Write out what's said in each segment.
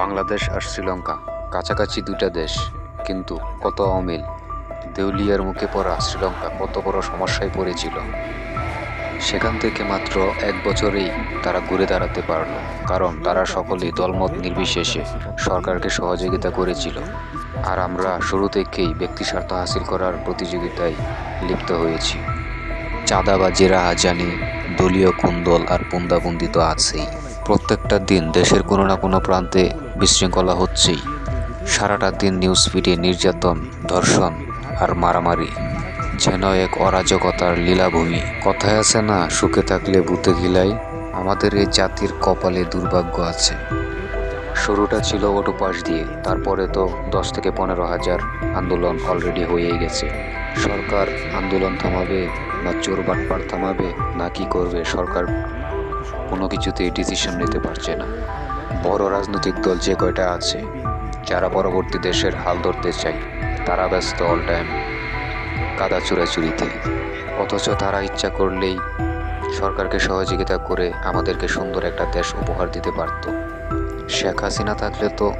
বাংলাদেশ আর শ্রীলঙ্কা, কাছাকাছি দুইটা দেশ, কিন্তু কত অমিল। দেউলিয়ার মুখে পড়া শ্রীলঙ্কা কত বড় সমস্যায় পড়েছিল। সেখান থেকে মাত্র এক বছরেই তারা ঘুরে দাঁড়াতে পারল, কারণ তারা সকলেই দলমত নির্বিশেষে সরকারকে সহযোগিতা করেছিল। আর আমরা শুরু থেকেই ব্যক্তিস্বার্থ হাসিল করার প্রতিযোগিতায় লিপ্ত হয়েছি। চাঁদাবাজি রাহাজানি দলীয় কুন্দল আর পুন্দাবন্দি তো আছেই। প্রত্যেকটা দিন দেশের কোনো না কোনো প্রান্তে বিশৃঙ্খলা হচ্ছেই। সারাটা দিন নিউজ ফিডে নির্যাতন, ধর্ষণ আর মারামারি। যেন এক অরাজকতার লীলাভূমি। কথায় আছে না, সুখে থাকলে বুতে গিলাই আমাদের এই জাতির কপালে দুর্ভাগ্য আছে। শুরুটা ছিল ওটু পাশ দিয়ে, তারপরে তো দশ থেকে পনেরো হাজার আন্দোলন অলরেডি হয়েই গেছে। সরকার আন্দোলন থামাবে না, চোর বাটপার থামাবে, না কি করবে সরকার কোনো কিছুতেই ডিসিশন নিতে পারছে না। বড় রাজনৈতিক দল যে কয়টা আছে, যারা পরবর্তী দেশের হাল ধরতে চায়, তারা ব্যস্ত অল টাইম কাদা চুরাচুরিতে। অথচ তারা ইচ্ছা করলেই সরকারকে সহযোগিতা করে আমাদেরকে সুন্দর একটা দেশ উপহার দিতে পারত। শেখ হাসিনা থাকলে তো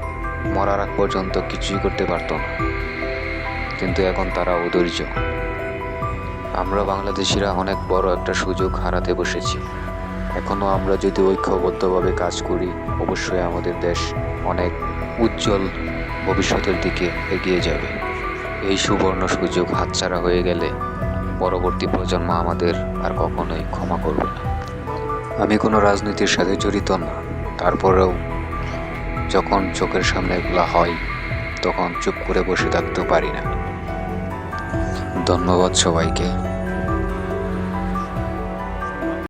মরার আগ পর্যন্ত কিছুই করতে পারতো না। কিন্তু এখন তারা অধৈর্য। আমরা বাংলাদেশিরা অনেক বড় একটা সুযোগ হারাতে বসেছি। এখনও আমরা যদি ঐক্যবদ্ধভাবে কাজ করি, অবশ্যই আমাদের দেশ অনেক উজ্জ্বল ভবিষ্যতের দিকে এগিয়ে যাবে। এই সুবর্ণ সুযোগ হাতছাড়া হয়ে গেলে পরবর্তী প্রজন্ম আমাদের আর কখনোই ক্ষমা করবে না। আমি কোনো রাজনীতির সাথে জড়িত না। তারপরেও যখন চোখের সামনে এগুলা হয়, তখন চুপ করে বসে থাকতেও পারি না। ধন্যবাদ সবাইকে।